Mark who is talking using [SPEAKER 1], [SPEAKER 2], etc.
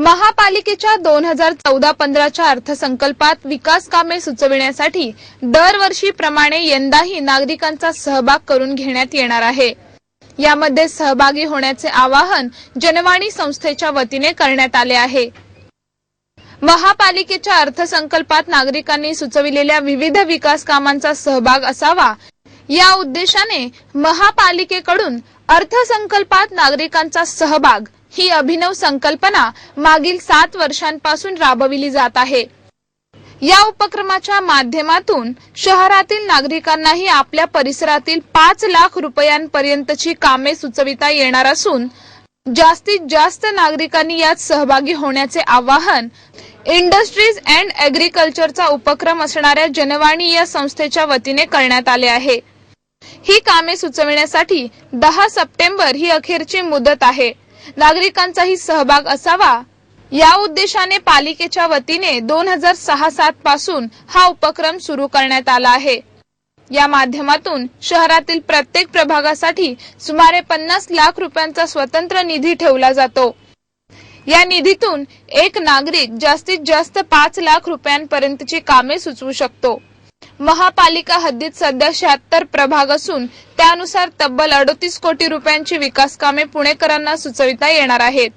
[SPEAKER 1] महापालिकेच्या दोन हजार चौदा पंधराच्या अर्थसंकल्पात विकास कामे सुचविण्यासाठी दरवर्षीप्रमाणे यंदाही नागरिकांचा सहभाग करून घेण्यात येणार आहे. यामध्ये सहभागी होण्याचे आवाहन जनवाणी संस्थेच्या वतीने करण्यात आले आहे. महापालिकेच्या अर्थसंकल्पात नागरिकांनी सुचविलेल्या विविध विकास कामांचा सहभाग असावा या उद्देशाने महापालिकेकडून अर्थसंकल्पात नागरिकांचा सहभाग ही अभिनव संकल्पना मागील सात वर्षांपासून राबविली जात आहे. या उपक्रमाच्या माध्यमातून शहरातील नागरिकांनाही आपल्या परिसरातील पाच लाख रुपयांपर्यंतची कामे सुचविता येणार असून जास्तीत जास्त नागरिकांनी यात सहभागी होण्याचे आवाहन इंडस्ट्रीज अँड ऍग्रिकल्चरचा उपक्रम असणाऱ्या जनवाणी या संस्थेच्या वतीने करण्यात आले आहे. ही कामे सुचविण्यासाठी दहा सप्टेंबर ही अखेरची मुदत आहे. नागरिकांचाही सहभाग असावा. या उद्देशाने पालिकेच्या वतीने दोन हजार सहा सात पासून हा उपक्रम सुरू करण्यात आला आहे. या माध्यमातून शहरातील प्रत्येक प्रभागासाठी सुमारे पन्नास लाख रुपयांचा स्वतंत्र निधी ठेवला जातो. या निधीतून एक नागरिक जास्तीत जास्त पाच लाख रुपयांपर्यंतची कामे सुचवू शकतो. महापालिका हद्दीत सध्या शहात्तर प्रभाग असून त्यानुसार तब्बल अडोतीस कोटी रुपयांची विकास कामे पुणेकरांना सुचविता येणार आहेत.